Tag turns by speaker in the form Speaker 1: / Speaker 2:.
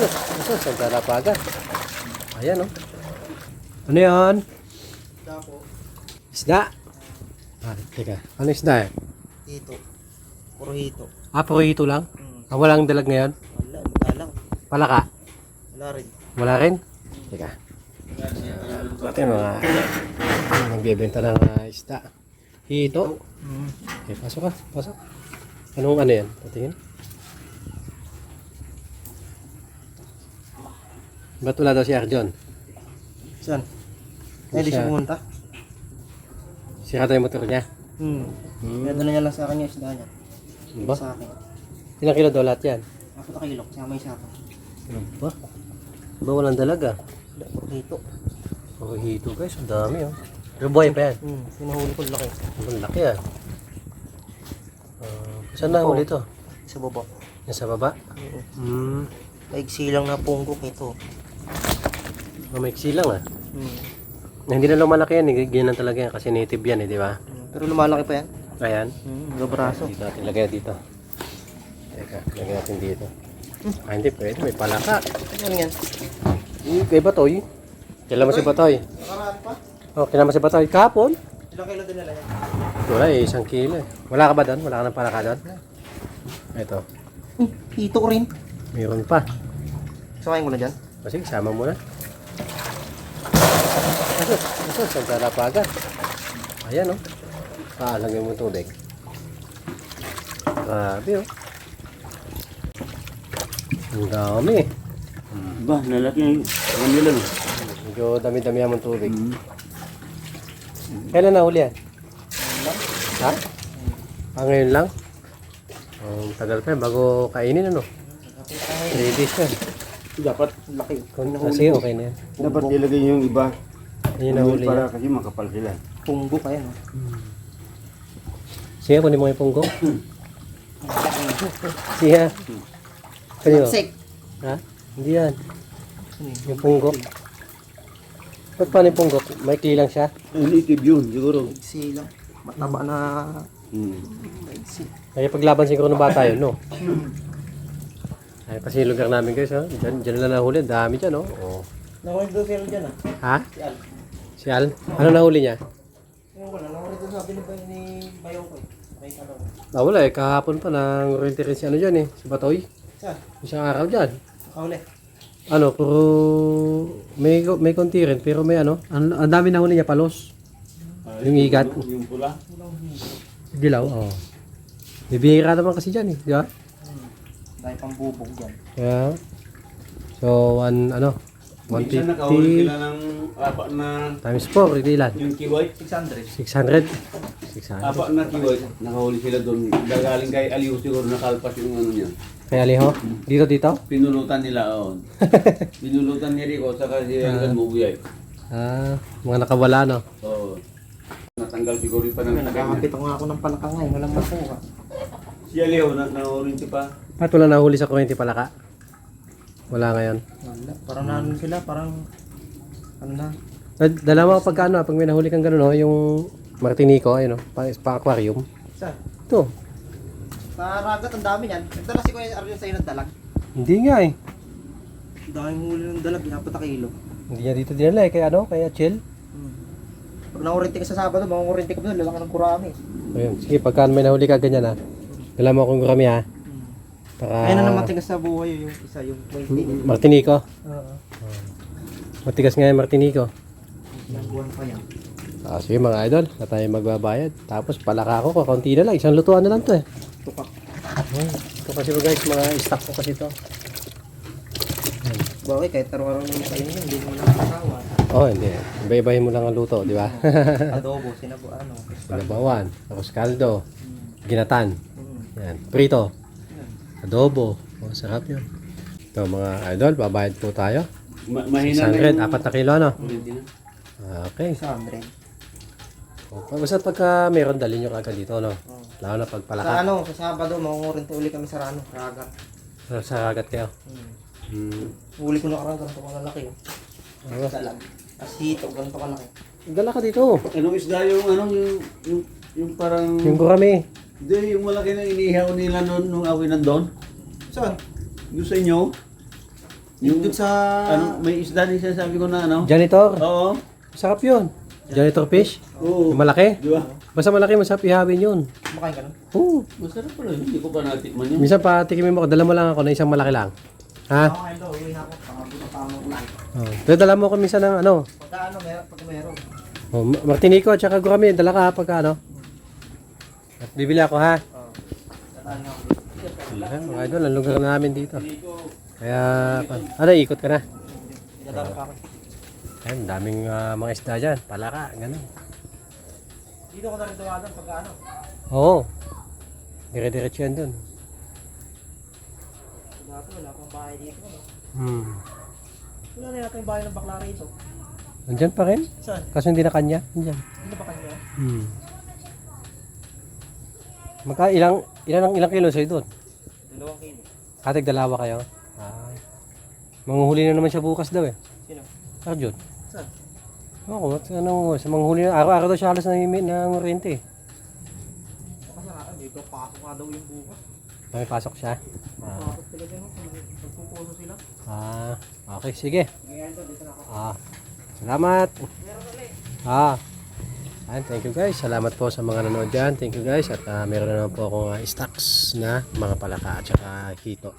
Speaker 1: Asus, asus, Santa Lapaga. Ayan, oh. Ano yan? Isda. Ah, teka. Ano isda eh?
Speaker 2: Hito. Puro hito.
Speaker 1: Ah, puro hito lang?
Speaker 2: Hmm.
Speaker 1: Ah, walang dalag ngayon?
Speaker 2: Wala, madalang.
Speaker 1: Palaka?
Speaker 2: Wala rin.
Speaker 1: Wala rin? Teka. Ito yung mga nagbibenta ng ah, isda. Hito.
Speaker 2: Hmm.
Speaker 1: Okay, pasok ka. Pasok. Anong ano yan? Patingin. Ba't wala daw si Arjon?
Speaker 2: Saan? Eh, di
Speaker 1: Siya.
Speaker 2: pumunta.
Speaker 1: Sira daw yung motor niya.
Speaker 2: Hmm.
Speaker 1: Hmm.
Speaker 2: Kaya dala niya lang sa akin yung isda niya.
Speaker 1: Ano ba?
Speaker 2: Sa akin.
Speaker 1: Ilang kilo daw lahat yan?
Speaker 2: Apat na kilo. Kasama yung sa akin.
Speaker 1: Ano ba? Ba walang dalaga?
Speaker 2: Hito.
Speaker 1: Oh, hito guys. Ang dami oh. Pero buhay pa yan.
Speaker 2: Hmm. Pinahuli ko laki.
Speaker 1: Ang laki ah. Uh, saan na huli to?
Speaker 2: Sa baba.
Speaker 1: Yan sa baba?
Speaker 2: Oo.
Speaker 1: Hmm.
Speaker 2: Maigsi lang na punggok ito.
Speaker 1: Mamaiksi lang ah.
Speaker 2: Hmm.
Speaker 1: Na Hindi na lumalaki yan. eh. Ganyan talaga yan kasi native yan eh, di ba?
Speaker 2: Hmm. Pero lumalaki pa yan.
Speaker 1: Ayan.
Speaker 2: Hmm. Braso.
Speaker 1: Dito natin lagay dito. Teka, lagay natin dito. Ah, hindi pwede. May palaka.
Speaker 2: Ano yan?
Speaker 1: Eh, kay Batoy. Kailan mo si Batoy?
Speaker 2: Nakaraan pa?
Speaker 1: Oh, kailan mo si Batoy? Kapon?
Speaker 2: Ilang kilo din nila yan?
Speaker 1: Wala eh, isang kilo eh. Wala ka ba doon? Wala ka ng palaka doon? Ito.
Speaker 2: Hmm. Hito ko rin.
Speaker 1: Mayroon pa.
Speaker 2: Sakayin ko na dyan.
Speaker 1: Sige, sama mo na. Asus, asus, ang talapaga. Ayan. Oh. Paalagay mo tubig. Grabe. Oh. Ang dami.
Speaker 3: Ba, lalaki yung ano nila no?
Speaker 1: Medyo dami-dami ang tubig. Kailan nahuli yan? Ha? Ah, ngayon lang? Oh, tagal pa yan, bago kainin ano? 3 days yan.
Speaker 3: Dapat,
Speaker 2: Laki.
Speaker 1: Kung kasi okay na yan.
Speaker 3: dapat ilagay yung iba.
Speaker 1: Yun nahuli
Speaker 3: para
Speaker 1: yan.
Speaker 3: kasi makapal sila.
Speaker 2: Punggok ayan. Oh.
Speaker 1: Sige, kunin mo yung punggok. Sige. Kanyo?
Speaker 2: Sek.
Speaker 1: Ha? Hindi yan. Yung punggok. Ba't paano yung punggok? May lang siya.
Speaker 3: Native yun, siguro.
Speaker 2: Maigsi lang. Mataba na
Speaker 3: Hmm.
Speaker 2: maigsi.
Speaker 1: Kaya paglaban siguro ng bata yun, no? Ay, kasi yung lugar namin guys, ha? Diyan, diyan lang nahuli. Ang Dami dyan, no? Oh.
Speaker 2: Nakulit doon sila dyan ah.
Speaker 1: Ha?
Speaker 2: Si Al.
Speaker 1: Si Al? Ano nahuli niya?
Speaker 2: Ewan ko na, nakulit doon sabi ni, ni Bayaw ko eh.
Speaker 1: Ah, wala eh. Kahapon pa nang oriente rin si ano dyan eh. Si Batoy.
Speaker 2: Saan?
Speaker 1: Isang araw dyan.
Speaker 2: Nakahuli.
Speaker 1: Ano, puro may may konti rin pero may ano, ang, ang dami nahuli niya palos. Yung igat.
Speaker 3: Yung pula.
Speaker 1: Dilaw, oh. Bibihira naman kasi dyan eh, di ba?
Speaker 2: Dahil pang bubog dyan.
Speaker 1: Kaya, so, one, ano,
Speaker 3: Minsan nakahuli
Speaker 1: 150
Speaker 3: sila ng apat na
Speaker 1: times 4, hindi ilan?
Speaker 3: yung kiway.
Speaker 2: 600.
Speaker 1: 600. 600.
Speaker 3: Apat na kiway. Nakahuli sila doon. Gagaling kay Aliw siguro nakalpas yung ano niya.
Speaker 1: Kaya Aliho, dito, dito?
Speaker 3: Pinulutan nila, oh. Pinulutan ni Rico saka si Elgan Mubuyay.
Speaker 1: Ah, mga nakawala, no?
Speaker 3: So, natanggal siguro pa ng
Speaker 2: Nagkakapit ako nga ako ng palaka ngayon. Walang makuha.
Speaker 3: Si Aliw, na na-orange pa.
Speaker 1: At wala nahuli sa kuryente pala ka? Wala ngayon.
Speaker 2: Wala. Parang nanon sila. Parang ano na.
Speaker 1: Dal- Dala mo pagka ano, pag may nahuli kang gano'n, no? yung Martinico, ayun, no? pa, pa aquarium.
Speaker 2: Saan?
Speaker 1: Ito.
Speaker 2: Sa ragat ang dami yan. Nagdala si Kuya Arjun sa'yo ng dalag.
Speaker 1: Hindi nga eh.
Speaker 2: Ang daming huli ng dalag. Inapat na kilo.
Speaker 1: Hindi niya dito dinala eh, kaya ano, kaya chill.
Speaker 2: Hmm. Pag nakurinti ka sa Sabado, makukurinti ka doon. Lalaki ng kurami.
Speaker 1: Ayun, sige, pagka may nahuli ka ganyan ha, dala mo akong gurami ha.
Speaker 2: Hmm.
Speaker 1: Para...
Speaker 2: Ayun na naman tigas sa buhay yung isa. Yung 20.
Speaker 1: Martinico.
Speaker 2: Oo.
Speaker 1: Matigas nga yung Martinico.
Speaker 2: Ilang buwan pa yan.
Speaker 1: Ah, sige mga idol, na tayo magbabayad. Tapos palaka ko, kaunti na lang, isang lutuan na lang to eh.
Speaker 2: Tukak.
Speaker 1: Oh, ito kasi guys, mga stock ko kasi to.
Speaker 2: Bakit kahit araw-araw naman kayo yun, hindi mo lang kasawa.
Speaker 1: Oh, hindi. Iba-ibahin mo lang ang luto, di ba?
Speaker 2: Adobo, sinabu, ano.
Speaker 1: Palabawan, tapos kaldo, ginatan,
Speaker 2: Hmm.
Speaker 1: yan, prito, adobo. Oh, sarap yun. Ito mga idol, babayad po tayo.
Speaker 3: Ma- mahina na
Speaker 1: 600,
Speaker 3: yung...
Speaker 1: apat na kilo, ano?
Speaker 3: Na.
Speaker 1: Okay.
Speaker 2: 600.
Speaker 1: Oh, Basta pagka meron, dalhin nyo kagad dito, no?
Speaker 2: Oh.
Speaker 1: Lalo na pag
Speaker 2: Sa ano, sa Sabado, makungurinti uli kami sa Rano, Ragat.
Speaker 1: Sa kagat kayo.
Speaker 2: Hmm.
Speaker 1: Hmm.
Speaker 2: Huli ko na karang ganito kalalaki. Oh.
Speaker 1: Ah,
Speaker 2: Dalag. As hito, ganito kalaki.
Speaker 1: Dala ka dito.
Speaker 3: Anong isda yung ano, yung, yung, yung parang...
Speaker 1: Yung gurami.
Speaker 3: Hindi, yung malaki na inihaw nila noon nung awi nandun.
Speaker 2: Saan?
Speaker 3: Yung sa inyo,
Speaker 2: Yung dun sa...
Speaker 3: Ano, may isda din siya sabi ko na ano?
Speaker 1: Janitor.
Speaker 3: Oo.
Speaker 1: Sarap yun. Janitor fish.
Speaker 3: Oo.
Speaker 1: Yung malaki.
Speaker 3: Di ba?
Speaker 1: Basta malaki, masarap ihawin yun.
Speaker 2: Kumakain ka nun?
Speaker 1: Oo.
Speaker 3: Masarap pala yun. Hindi ko pa natikman yun.
Speaker 1: Minsan pa tikimin mo, dala mo lang ako na isang malaki lang. Ha?
Speaker 2: Kumakain daw, uwi na ako. Pangabuto pa ako ulan.
Speaker 1: Oh. Pero dala mo ko minsan ng ano,
Speaker 2: Pagka ano, meron, pag meron.
Speaker 1: oh, Martinico at saka gurami, dala ka pagka ano. At bibili ako ha.
Speaker 2: Ako.
Speaker 1: Ayan, mga idol, ang lugar na namin dito. Kaya, pa- ano, ikot ka na.
Speaker 2: Pa ako.
Speaker 1: Ayan, daming ah, mga isda dyan. Palaka, ganun.
Speaker 2: Dito ko na rin dumadaan pagka ano.
Speaker 1: Oo. Dire-diretso yan dun.
Speaker 2: Dati wala pang bahay dito.
Speaker 1: Hmm.
Speaker 2: Wala na yata yung bahay ng bakla rito.
Speaker 1: Nandyan pa rin.
Speaker 2: Saan?
Speaker 1: Kaso hindi na kanya. Nandyan.
Speaker 2: Ano ba kanya?
Speaker 1: Hmm. Magka ilang, ilan ang ilang kilo sa'yo doon?
Speaker 2: Dalawang kilo.
Speaker 1: Katig dalawa kayo? Ah. Manguhuli na naman siya bukas daw eh.
Speaker 2: Sino?
Speaker 1: Arjun.
Speaker 2: Saan?
Speaker 1: Ako, ano, sa manghuli na, araw-araw daw siya halos ng, ng rente eh.
Speaker 2: Baka sa akin, dito pasok nga daw yung bukas.
Speaker 1: May pasok siya. Ah,
Speaker 2: Pasok talaga no, kung magpupuso sila.
Speaker 1: ah, okay, sige.
Speaker 2: To, dito na ako.
Speaker 1: Ah, salamat. Ah, Ayan, thank you guys. Salamat po sa mga nanood dyan. Thank you guys. At ah, meron na naman po akong ah, stocks na mga palaka at saka hito.